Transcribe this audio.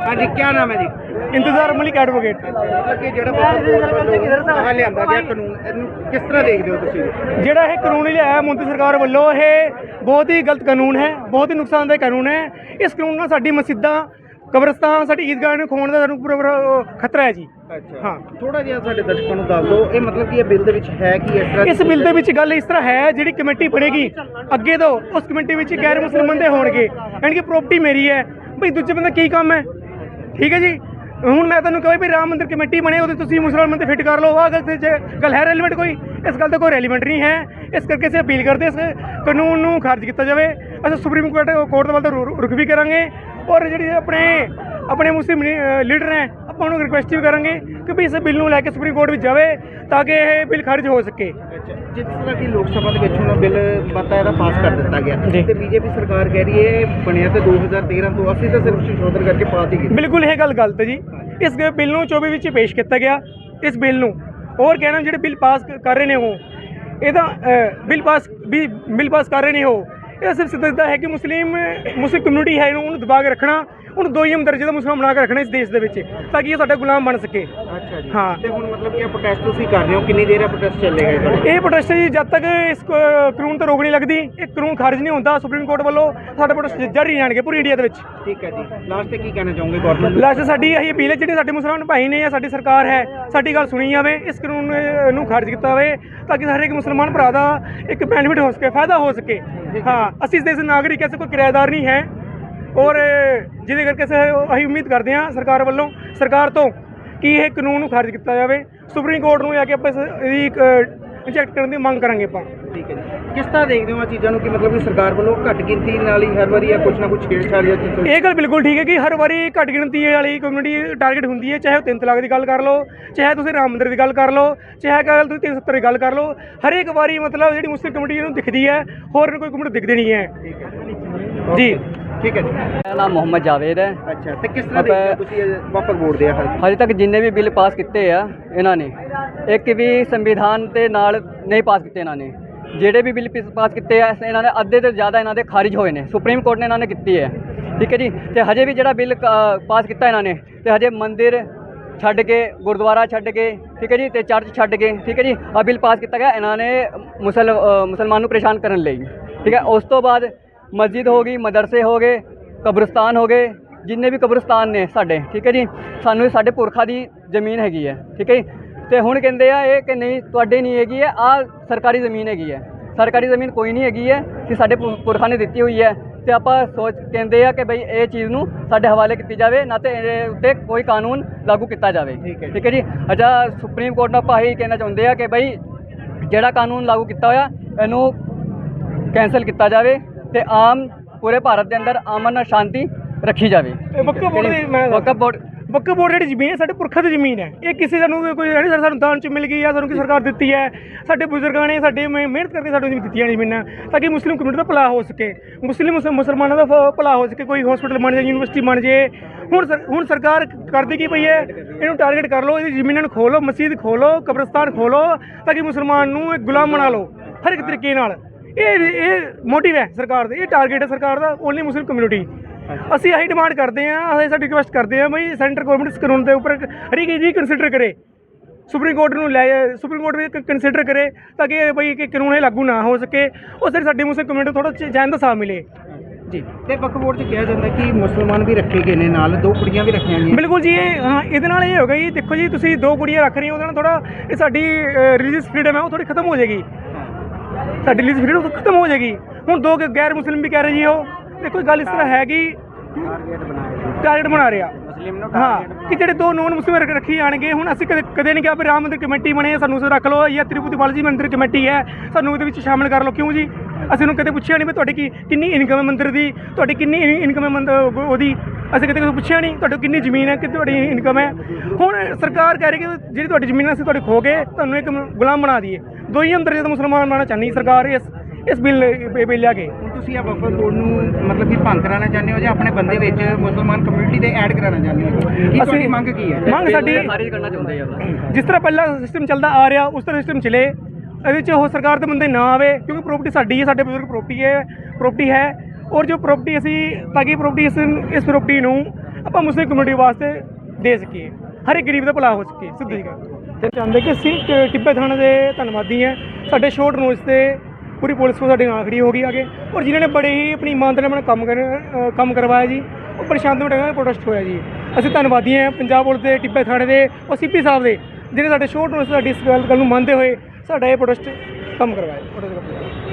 ਹਾਂਜੀ जी ਨਾਮ ਹੈ ਜੀ? ਇੰਤਜ਼ਾਰ ਮਲਿਕ ਐਡਵੋਕੇਟ ਜਿਹੜਾ ਲਿਆਂਦਾ ਗਿਆ ਕਿਸ ਤਰ੍ਹਾਂ ਦੇਖਦੇ ਹੋ ਤੁਸੀਂ? ਜਿਹੜਾ ਇਹ ਕਾਨੂੰਨ ਲਿਆਇਆ ਮੁੰਤਰੀ ਸਰਕਾਰ ਵੱਲੋਂ ਇਹ ਬਹੁਤ ਹੀ ਗਲਤ ਕਾਨੂੰਨ ਹੈ ਬਹੁਤ ਹੀ ਨੁਕਸਾਨਦਾਇਕ ਕਾਨੂੰਨ ਹੈ। ਇਸ ਕਾਨੂੰਨ ਨਾਲ ਸਾਡੀ ਮਸਜਿਦਾਂ ਕਬਰਸਤਾਨ ਸਾਡੀ ਈਦਗਾਹ ਨੂੰ ਖੋਣ ਦਾ ਸਾਨੂੰ ਪੂਰਾ ਪੂਰਾ ਖਤਰਾ ਹੈ ਜੀ। ਅੱਛਾ। ਹਾਂ। ਥੋੜਾ ਜਿਹਾ ਸਾਡੇ ਦਰਸ਼ਕਾਂ ਨੂੰ ਦੱਸ ਦਿਓ ਇਹ ਮਤਲਬ ਕਿ ਇਹ ਬਿੱਲ ਦੇ ਵਿੱਚ ਹੈ ਕੀ ਇਸ ਤਰ੍ਹਾਂ ਇਸ ਬਿੱਲ ਦੇ ਵਿੱਚ ਗੱਲ ਇਸ ਤਰ੍ਹਾਂ ਹੈ ਜਿਹੜੀ ਕਮੇਟੀ ਬਣੇਗੀ ਅੱਗੇ ਤੋਂ ਉਸ ਕਮੇਟੀ ਵਿੱਚ ਗੈਰ ਮੁਸਲਮਾਨ ਬੰਦੇ ਹੋਣਗੇ। ਯਾਨੀ ਕਿ ਪ੍ਰਾਪਰਟੀ ਮੇਰੀ ਹੈ। ਭਈ ਦੂਜੇ ਬੰਦੇ ਕੀ ਕੰਮ ਹੈ? ਠੀਕ ਹੈ ਜੀ? ਹੁਣ ਮੈਂ ਤੁਹਾਨੂੰ ਕਹਾਂ ਵੀ ਰਾਮ ਮੰਦਿਰ ਕਮੇਟੀ ਬਣੇ, ਉਹਦੇ ਤੁਸੀਂ ਮੁਸਲਮਾਨ ਬੰਦੇ ਫਿੱਟ ਕਰ ਲਓ। ਆਹ ਗੱਲ ਤੇ ਜੇ ਗੱਲ ਹੈ ਰੈਲੀਵੈਂਟ ਕੋਈ? ਇਸ ਗੱਲ ਦਾ ਕੋਈ ਰੈਲੀਵੈਂਟ ਨਹੀਂ ਹੈ। ਇਸ ਕਰਕੇ ਅਸੀਂ ਅਪੀਲ ਕਰਦੇ ਇਸ ਕਾਨੂੰਨ ਨੂੰ ਖਾਰਜ ਕੀਤਾ ਜਾਵੇ। ਅਸੀਂ ਸੁਪਰੀਮ ਕੋਰਟ ਕੋਰਟ ਦੇ ਵੱਲ ਤੋਂ ਰੁ- ਰੁਖ ਵੀ ਕਰਾਂਗੇ। ਔਰ ਜਿਹੜੀ ਆਪਣੇ ਆਪਣੇ ਮੁਸਲਿਮ ਲੀਡਰ ਹੈ ਆਪਾਂ ਉਹਨੂੰ ਰਿਕੁਐਸਟ ਵੀ ਕਰਾਂਗੇ ਕਿ ਵੀ ਇਸ ਬਿੱਲ ਨੂੰ ਲੈ ਕੇ ਸੁਪਰੀਮ ਕੋਰਟ ਵਿੱਚ ਜਾਵੇ ਤਾਂ ਕਿ ਇਹ ਬਿੱਲ ਖਾਰਜ ਹੋ ਸਕੇ। ਜਿਸ ਤਰ੍ਹਾਂ ਕਿ ਲੋਕ ਸਭਾ ਦੇ ਵਿੱਚ ਹੁਣ ਬਿੱਲ ਮਤਾ ਇਹਦਾ ਪਾਸ ਕਰ ਦਿੱਤਾ ਗਿਆ। ਤੇ ਬੀਜੇਪੀ ਸਰਕਾਰ ਕਹਿ ਰਹੀ ਹੈ ਬਣਿਆ ਤੇ 2013 ਤੋਂ ਅਸੀਂ ਤਾਂ ਸਿਰਫ ਸੰਸ਼ੋਧਨ ਕਰਕੇ ਪਾਸ ਹੀ ਕੀਤਾ। ਬਿਲਕੁਲ ਇਹ ਗੱਲ ਗਲਤ ਹੈ ਜੀ। ਇਸ ਬਿੱਲ ਨੂੰ 24 ਵਿੱਚ ਪੇਸ਼ ਕੀਤਾ ਗਿਆ। ਇਸ ਬਿੱਲ ਨੂੰ ਹੋਰ ਕਹਿਣਾ ਜਿਹੜੇ ਬਿੱਲ ਪਾਸ ਕਰ ਰਹੇ ਨੇ ਉਹ ਇਹਦਾ ਬਿੱਲ ਪਾਸ ਵੀ ਬਿੱਲ ਪਾਸ ਕਰ ਰਹੇ ਨੇ ਉਹ ਇਹ ਸਿਰਫ ਸਿੱਧਾ ਹੈ ਕਿ ਮੁਸਲਿਮ ਮੁਸਲਿਮ ਕਮਿਊਨਿਟੀ ਹੈ ਇਹਨੂੰ ਉਹਨੂੰ ਦਬਾ ਕੇ ਰੱਖਣਾ। ਉਹਨੂੰ ਦੋਈਮ ਦਰਜੇ ਦਾ ਮੁਸਲਮਾਨ ਬਣਾ ਕੇ ਰੱਖਣਾ ਇਸ ਦੇਸ਼ ਦੇ ਵਿੱਚ ਤਾਂ ਕਿ ਇਹ ਸਾਡਾ ਗੁਲਾਮ ਬਣ ਸਕੇ। ਅੱਛਾ ਜੀ। ਹਾਂ। ਤੇ ਹੁਣ ਮਤਲਬ ਕਿ ਇਹ ਪ੍ਰੋਟੈਸਟ ਤੁਸੀਂ ਕਰ ਰਹੇ ਹੋ ਕਿੰਨੀ ਦੇਰ ਇਹ ਪ੍ਰੋਟੈਸਟ ਚੱਲੇਗਾ ਇਹ ਤੁਹਾਡਾ? ਇਹ ਪ੍ਰੋਟੈਸਟ ਜੀ ਜਦ ਤੱਕ ਇਸ ਕ- ਕਾਨੂੰਨ ਤੇ ਰੋਕ ਨਹੀਂ ਲੱਗਦੀ ਇਹ ਕਾਨੂੰਨ ਖਾਰਜ ਨਹੀਂ ਹੁੰਦਾ ਸੁਪਰੀਮ ਕੋਰਟ ਵੱਲੋਂ ਸਾਡੇ ਪ੍ਰੋਟੈਸਟ ਜਾਰੀ ਰਹਿਣਗੇ ਪੂਰੀ ਇੰਡੀਆ ਦੇ ਵਿੱਚ। ਠੀਕ ਹੈ ਜੀ। ਲਾਸਟ ਤੇ ਕੀ ਕਹਿਣਾ ਚਾਹੋਗੇ ਗਵਰਨਮੈਂਟ ਲਾਸਟ ਸਾਡੀ ਇਹੀ ਅਪੀਲ ਹੈ ਜਿਹੜੇ ਸਾਡੇ ਮੁਸਲਮਾਨ ਭਾਈ ਨੇ ਜਾਂ ਸਾਡੀ ਸਰਕਾਰ ਹੈ ਸਾਡੀ ਗੱਲ ਸੁਣੀ ਜਾਵੇ ਇਸ ਕਾਨੂੰਨ ਅਹ, ਨੂੰ ਖਾਰਜ ਕੀਤਾ ਜਾਵੇ ਤਾਂ ਕਿ ਹਰ ਇੱਕ ਮੁਸਲਮਾਨ ਭਰਾ ਦਾ ਇੱਕ ਬੈਨੀਫਿਟ ਹੋ ਸਕੇ ਫਾਇਦਾ ਹੋ ਸਕੇ। ਹਾਂ। ਅਸੀਂ ਇਸ ਦੇਸ਼ ਦੇ ਨਾਗਰਿਕ ਐਸੇ ਕੋਈ ਕਿਰਾਏਦਾਰ ਨਹੀਂ ਹੈ। ਔਰ ਜਿਹਦੇ ਕਰਕੇ ਅਸੀਂ ਅਸੀਂ ਉਮੀਦ ਕਰਦੇ ਹਾਂ ਸਰਕਾਰ ਵੱਲੋਂ ਸਰਕਾਰ ਤੋਂ ਕਿ ਇਹ ਕਾਨੂੰਨ ਨੂੰ ਖਾਰਜ ਕੀਤਾ ਜਾਵੇ। ਸੁਪਰੀਮ ਕੋਰਟ ਨੂੰ ਜਾ ਕੇ ਆਪਾਂ ਇਹਦੀ ਰਿਜੈਕਟ ਕਰਨ ਦੀ ਮੰਗ ਕਰਾਂਗੇ ਆਪਾਂ। ਠੀਕ ਹੈ ਜੀ। ਕਿਸ ਤਰ੍ਹਾਂ ਦੇਖਦੇ ਹੋ ਆ ਚੀਜ਼ਾਂ ਨੂੰ ਕਿ ਮਤਲਬ ਕਿ ਸਰਕਾਰ ਵੱਲੋਂ ਘੱਟ ਗਿਣਤੀ ਨਾਲ ਹੀ ਹਰ ਵਾਰੀ ਆ ਕੁਛ ਨਾ ਕੁਛ ਛੇੜਛਾੜ ਜਾਂ ਚੀਜ਼ ਇਹ ਗੱਲ ਬਿਲਕੁਲ ਠੀਕ ਹੈ ਕਿ ਹਰ ਵਾਰੀ ਘੱਟ ਗਿਣਤੀ ਵਾਲੀ ਕਮਿਊਨਿਟੀ ਟਾਰਗੇਟ ਹੁੰਦੀ ਹੈ ਚਾਹੇ ਉਹ 3 ਤਲਾਕ ਦੀ ਗੱਲ ਕਰ ਲਓ ਚਾਹੇ ਤੁਸੀਂ ਰਾਮ ਮੰਦਿਰ ਦੀ ਗੱਲ ਕਰ ਲਓ ਚਾਹੇ ਗੱਲ ਤੁਸੀਂ 370 ਦੀ ਗੱਲ ਕਰ ਲਓ ਹਰੇਕ ਵਾਰੀ ਮਤਲਬ ਜਿਹੜੀ ਮੁਸਲਿਮ ਕਮਿਊਨਿਟੀ ਨੂੰ ਦਿਖਦੀ ਹੈ ਹੋਰ ਕੋਈ ਕਮਿਊਨਿਟੀ ਦਿਖਦੀ ਨਹੀਂ ਹੈ। ਜੀ। ਠੀਕ ਹੈ ਜੀ। ਮੇਰਾ ਨਾਮ ਮੁਹੰਮਦ ਜਾਵੇਦ ਹੈ। ਅੱਛਾ ਤੇ ਕਿਸ ਤਰ੍ਹਾਂ ਦੇਖਦੇ ਹੋ ਤੁਸੀਂ ਵਾਪਰ ਬੋਰਡ ਦੇ ਆ ਹਰ ਹਜੇ ਤੱਕ ਜਿੰਨੇ ਵੀ ਬਿੱਲ ਪਾਸ ਕੀਤੇ ਆ ਇਹਨਾਂ ਨੇ ਇੱਕ ਵੀ ਸੰਵਿਧਾਨ ਦੇ ਨਾਲ ਨਹੀਂ ਪਾਸ ਕੀਤੇ ਇਹਨਾਂ ਨੇ। ਜਿਹੜੇ ਵੀ ਬਿੱਲ ਪਿਸ- ਪਾਸ ਕੀਤੇ ਆ ਇਹਨਾਂ ਨੇ ਅੱਧੇ ਤੋਂ ਜ਼ਿਆਦਾ ਇਹਨਾਂ ਦੇ ਖਾਰਿਜ ਹੋਏ ਨੇ। ਸੁਪਰੀਮ ਕੋਰਟ ਨੇ ਇਹਨਾਂ ਨੇ ਕੀਤੀ ਹੈ। ਠੀਕ ਹੈ ਜੀ? ਤੇ ਹਜੇ ਵੀ ਜਿਹੜਾ ਬਿੱਲ ਕ- ਪਾਸ ਕੀਤਾ ਇਹਨਾਂ ਨੇ ਤੇ ਹਜੇ ਮੰਦਿਰ ਛੱਡ ਕੇ ਗੁਰਦੁਆਰਾ ਛੱਡ ਕੇ ਠੀਕ ਹੈ ਜੀ? ਤੇ ਚਰਚ ਛੱਡ ਕੇ ਠੀਕ ਹੈ ਜੀ? ਆ ਬਿੱਲ ਪਾਸ ਕੀਤਾ ਗਿਆ ਇਹਨਾਂ ਨੇ ਮੁਸਲ ਅ, ਮੁਸਲਮਾਨ ਨੂੰ ਪਰੇਸ਼ਾਨ ਕਰਨ ਲਈ। ਠੀਕ ਹੈ? ਉਸ ਤੋਂ ਬਾਅਦ ਮਸਜਿਦ ਹੋ ਗਈ ਮਦਰਸੇ ਹੋ ਗਏ ਕਬਰਸਤਾਨ ਹੋ ਗਏ ਜਿੰਨੇ ਵੀ ਕਬਰਸਤਾਨ ਨੇ ਸਾਡੇ ਠੀਕ ਹੈ ਜੀ? ਸਾਨੂੰ ਇਹ ਸਾਡੇ ਪੁਰਖਾਂ ਦੀ ਜ਼ਮੀਨ ਹੈਗੀ ਹੈ ਠੀਕ ਹੈ ਜੀ? ਤੇ ਹੁਣ ਕਹਿੰਦੇ ਆ ਇਹ ਕਿ ਨਹੀਂ ਤੁਹਾਡੇ ਨਹੀਂ ਹੈਗੀ ਹੈ ਆ ਸਰਕਾਰੀ ਜ਼ਮੀਨ ਹੈਗੀ ਹੈ। ਸਰਕਾਰੀ ਜ਼ਮੀਨ ਕੋਈ ਨਹੀਂ ਹੈਗੀ ਹੈ ਕਿ ਸਾਡੇ ਪੁਰਖਾਂ ਨੇ ਦਿੱਤੀ ਹੋਈ ਹੈ। ਤੇ ਆਪਾਂ ਸੋਚ ਕਹਿੰਦੇ ਆ ਕਿ ਬਈ ਇਹ ਚੀਜ਼ ਨੂੰ ਸਾਡੇ ਹਵਾਲੇ ਕੀਤੀ ਜਾਵੇ ਨਾ ਤੇ ਇਹਦੇ ਉੱਤੇ ਕੋਈ ਕਾਨੂੰਨ ਲਾਗੂ ਕੀਤਾ ਜਾਵੇ। ਠੀਕ ਹੈ ਜੀ। ਠੀਕ ਹੈ ਜੀ? ਅੱਛਾ ਸੁਪਰੀਮ ਕੋਰਟ ਨੂੰ ਆਪਾਂ ਇਹੀ ਕਹਿਣਾ ਚਾਹੁੰਦੇ ਆ ਕਿ ਬਈ ਜਿਹੜਾ ਕਾਨੂੰਨ ਲਾਗੂ ਕੀਤਾ ਹੋਇਆ ਇਹਨੂੰ ਕੈਂਸਲ ਕੀਤਾ ਜਾਵੇ। ਤੇ ਆਮ ਪੂਰੇ ਭਾਰਤ ਦੇ ਅੰਦਰ ਅਮਨ ਸ਼ਾਂਤੀ ਰੱਖੀ ਜਾਵੇ। ਇਹ ਵਕਫ ਬੋਰਡ ਦੀ ਮੈਂ ਵਕਫ ਬੋਰਡ? ਵਕਫ ਬੋਰਡ ਜਿਹੜੀ ਜ਼ਮੀਨ ਹੈ ਸਾਡੇ ਪੁਰਖਾਂ ਦੀ ਜ਼ਮੀਨ ਹੈ। ਇਹ ਕਿਸੇ ਸਾਨੂੰ ਕੋਈ ਨਹੀਂ ਸਾਨੂੰ ਦਾਨ ਚ ਮਿਲ ਗਈ ਜਾਂ ਸਾਨੂੰ ਕੋਈ ਸਰਕਾਰ ਦਿੱਤੀ ਹੈ। ਸਾਡੇ ਬਜ਼ੁਰਗਾਂ ਨੇ ਸਾਡੇ ਮਿਹ- ਮਿਹਨਤ ਕਰਕੇ ਸਾਨੂੰ ਜ਼ਮੀਨ ਦਿੱਤੀਆਂ ਨੇ ਜ਼ਮੀਨਾਂ ਤਾਂ ਕਿ ਮੁਸਲਿਮ ਕਮਿਊਨਿਟੀ ਦਾ ਭਲਾ ਹੋ ਸਕੇ। ਮੁਸਲਿਮ ਮੁਸ- ਮੁਸਲਮਾਨਾਂ ਦਾ ਫ- ਭਲਾ ਹੋ ਸਕੇ ਕੋਈ ਹਸਪੀਟਲ ਬਣ ਜਾਏ ਯੂਨੀਵਰਸਿਟੀ ਬਣ ਜਾਏ। ਹੁਣ ਸਰ- ਹੁਣ ਸਰਕਾਰ ਕਰਦੀ ਕੀ ਪਈ ਹੈ? ਇਹਨੂੰ ਟਾਰਗੇਟ ਕਰ ਲਓ ਇਹਦੀ ਜ਼ਮੀਨਾਂ ਨੂੰ ਖੋਲੋ ਮਸਜਿਦ ਖੋਲੋ ਕਬਰਸਤਾਨ ਖੋਲੋ ਤਾਂ ਕਿ ਮੁਸਲਮਾਨ ਨੂੰ ਇੱਕ ਗੁਲਾਮ ਬਣਾ ਲਓ ਹਰ ਇੱਕ ਤਰੀਕੇ ਨਾਲ। ਇਹ ਇਹ ਮੋਟਿਵ ਹੈ ਸਰਕਾਰ ਦਾ ਇਹ ਟਾਰਗੇਟ ਹੈ ਸਰਕਾਰ ਦਾ ਓਨਲੀ ਮੁਸਲਿਮ ਕਮਿਊਨਿਟੀ ਅਸੀਂ ਇਹੀ ਡਿਮਾਂਡ ਕਰਦੇ ਹਾਂ ਅਸੀਂ ਸਾਡੀ ਰਿਕੁਐਸਟ ਕਰਦੇ ਹਾਂ ਬਈ ਸੈਂਟਰ ਗਵਰਨਮੈਂਟ ਇਸ ਕਾਨੂੰਨ ਦੇ ਉੱਪਰ ਕੰਸੀਡਰ ਕਰੇ। ਸੁਪਰੀਮ ਕੋਰਟ ਨੂੰ ਲੈ ਸੁਪਰੀਮ ਕੋਰਟ ਵੀ ਕੰਸੀਡਰ ਕਰੇ ਤਾਂ ਕਿ ਬਈ ਕਿ ਕਾਨੂੰਨ ਇਹ ਲਾਗੂ ਨਾ ਹੋ ਸਕੇ ਉਹ ਸਿਰ ਸਾਡੀ ਮੁਸਲਿਮ ਕਮਿਊਨਿਟੀ ਥੋੜਾ ਜਾਇਨ ਦਾ ਸਾਥ ਮਿਲੇ। ਜੀ ਤੇ ਵਕਫ ਬੋਰਡ 'ਚ ਕਿਹਾ ਜਾਂਦਾ ਕਿ ਮੁਸਲਮਾਨ ਵੀ ਰੱਖੇ ਗਏ ਨੇ ਨਾਲ ਦੋ ਕੁੜੀਆਂ ਵੀ ਰੱਖੀਆਂ ਗਈਆਂ। ਬਿਲਕੁਲ ਜੀ ਇਹ ਹਾਂ ਇਹਦੇ ਨਾਲ ਇਹ ਹੋਗਾ ਜੀ ਦੇਖੋ ਜੀ ਤੁਸੀਂ ਦੋ ਕੁੜੀਆਂ ਰੱਖ ਰਹੇ ਹੋ ਉਹਦੇ ਨਾਲ ਥੋੜਾ ਇਹ ਸਾਡੀ ਰਿਲੀਜੀਅਸ ਫਰੀडम ਹੈ ਉਹ ਥੋੜੀ ਖਤਮ ਹੋ ਜਾਏਗੀ। ਸਾਡੀ ਰਿਲੀਜੀਅਸ ਫਰੀडम ਖਤਮ ਹੋ ਜਾਏਗੀ। ਹੁਣ ਦੋ ਗੈਰ ਮੁਸਲਿਮ ਵੀ ਕਹਿ ਰਹੇ ਜੀ ਉਹ। ਦੇਖੋ ਗੱਲ ਇਸ ਤਰ੍ਹਾਂ ਹੈ ਕਿ ਟਾਰਗੇਟ ਬਣਾ ਰਿਹਾ ਮੁਸਲਿਮ ਨੂੰ ਹਾਂ ਕਿ ਜਿਹੜੇ ਦੋ ਨੋਨ ਮੁਸਲਿਮ ਰੱਖ- ਜਾਣਗੇ ਹੁਣ ਅਸੀਂ ਕਦੇ ਕਦੇ ਨਹੀਂ ਕਿਹਾ ਵੀ ਰਾਮ ਮੰਦਿਰ ਕਮੇਟੀ ਬਣੇ ਸਾਨੂੰ ਉਸ ਰੱਖ ਲਓ ਜਾਂ ਤਿਰੂਪਤੀ ਬਾਲਾਜੀ ਮੰਦਿਰ ਕਮੇਟੀ ਹੈ ਸਾਨੂੰ ਉਹਦੇ ਵਿੱਚ ਸ਼ਾਮਿਲ ਕਰ ਲਓ। ਕਿਉਂ ਜੀ? ਅਸੀਂ ਨੂੰ ਕਦੇ ਪੁੱਛਿਆ ਨਹੀਂ ਵੀ ਤੁਹਾਡੀ ਕੀ ਕਿੰਨੀ ਇਨਕਮ ਹੈ ਮੰਦਿਰ ਦੀ ਤੁਹਾਡੀ ਕਿੰਨੀ ਇਨਕਮ ਹੈ ਮੰਦ ਉਹਦੀ? ਅਸੀਂ ਕਦੇ ਨੂੰ ਪੁੱਛਿਆ ਨਹੀਂ ਤੁਹਾਡੀ ਕਿੰਨੀ ਜ਼ਮੀਨ ਹੈ ਕਿ ਤੁਹਾਡੀ ਇਨਕਮ ਹੈ? ਹੁਣ ਸਰਕਾਰ ਕਹਿ ਰਹੀ ਕਿ ਜਿਹੜੀ ਤੁਹਾਡੀ ਜ਼ਮੀਨ ਹੈ ਅਸੀਂ ਤੁਹਾਡੇ ਖੋ ਕੇ ਤੁਹਾਨੂੰ ਇੱਕ ਗੁਲਾਮ ਬਣਾ ਦਈਏ। ਦੋਈ ਅੰਦਰ ਜਦੋਂ ਮੁਸਲਮਾਨ ਬਣਾਉਣਾ ਚਾਹੁੰਦੀ ਸਰਕਾਰ ਇਸ ਇਸ ਬਿੱਲ ਬਿੱਲ ਲਿਆ ਕੇ। ਹੁਣ ਤੁਸੀਂ ਆ ਵਕਫ ਬੋਰਡ ਨੂੰ ਮਤਲਬ ਕਿ ਭੰਗ ਕਰਾਉਣਾ ਚਾਹੁੰਦੇ ਹੋ ਜਾਂ ਆਪਣੇ ਬੰਦੇ ਵਿੱਚ ਮੁਸਲਮਾਨ ਕਮਿਊਨਿਟੀ ਦੇ ਐਡ ਕਰਾਉਣਾ ਚਾਹੁੰਦੇ ਹੋ? ਕੀ ਤੁਹਾਡੀ ਮੰਗ ਕੀ ਹੈ? ਮੰਗ ਸਾਡੀ ਖਾਰਿਜ ਕਰਨਾ ਚਾਹੁੰਦੇ ਆ ਜਿਸ ਤਰ੍ਹਾਂ ਪਹਿਲਾਂ ਸਿਸਟਮ ਚੱਲਦਾ ਆ ਰਿਹਾ ਉਸ ਤਰ੍ਹਾਂ ਸਿਸਟਮ ਚਲੇ। ਇਹਦੇ ਵਿੱਚ ਉਹ ਸਰਕਾਰ ਦੇ ਬੰਦੇ ਨਾ ਆਵੇ ਕਿਉਂਕਿ ਪ੍ਰਾਪਰਟੀ ਸਾਡੀ ਹੈ ਸਾਡੇ ਬਜ਼ੁਰਗ ਪ੍ਰਾਪਰਟੀ ਹੈ ਪ੍ਰਾਪਰਟੀ ਹੈ। ਔਰ ਜੋ ਪ੍ਰਾਪਰਟੀ ਅਸੀਂ ਤਾਂ ਕਿ ਪ੍ਰਾਪਰਟੀ ਇਸ ਇਸ ਪ੍ਰਾਪਰਟੀ ਨੂੰ ਆਪਾਂ ਆਪਾਂ ਮੁਸਲਿਮ ਕਮਿਊਨਿਟੀ ਵਾਸਤੇ ਦੇ ਸਕੀਏ। ਹਰ ਇੱਕ ਗਰੀਬ ਦਾ ਭਲਾ ਹੋ ਸਕੇ ਸਿੱਧੀ ਗੱਲ। ਤੇ ਚਾਹੁੰਦੇ ਕਿ ਅਸੀਂ ਟਿੱਬੇ ਥਾਣੇ ਦੇ ਧੰਨਵਾਦੀ ਹਾਂ। ਸਾਡੇ ਸ਼ੋਰਟ ਨੋਟਿਸ ਤੇ ਪੂਰੀ ਪੁਲਿਸ ਕੋ ਸਾਡੇ ਨਾਲ ਖੜੀ ਹੋ ਗਈ ਆਗੇ ਔਰ ਜਿਨ੍ਹਾਂ ਨੇ ਬੜੇ ਹੀ ਆਪਣੀ ਇਮਾਨਦਾਰੀ ਨਾਲ ਕੰਮ ਕਰ ਅ, ਕੰਮ ਕਰਵਾਇਆ ਜੀ ਉਹ ਪ੍ਰਸ਼ਾਂਤ ਮਟਾਗਾ ਪ੍ਰੋਟੈਸਟ ਹੋਇਆ ਜੀ। ਅਸੀਂ ਧੰਨਵਾਦੀ ਹਾਂ ਪੰਜਾਬ ਪੁਲਿਸ ਦੇ ਟਿੱਬੇ ਥਾਣੇ ਦੇ ਔਰ ਸੀਪੀ ਸਾਹਿਬ ਦੇ ਜਿਹਨੇ ਸਾਡੇ ਸ਼ੋਰਟ ਨੋਟਿਸ ਸਾਡੀ ਇਸ ਗੱਲ ਗੱਲ ਨੂੰ ਮੰਨਦੇ ਹੋਏ ਸਾਡਾ ਇਹ ਪ੍ਰੋਟੈਸਟ ਕੰਮ ਕਰਵਾਇਆ।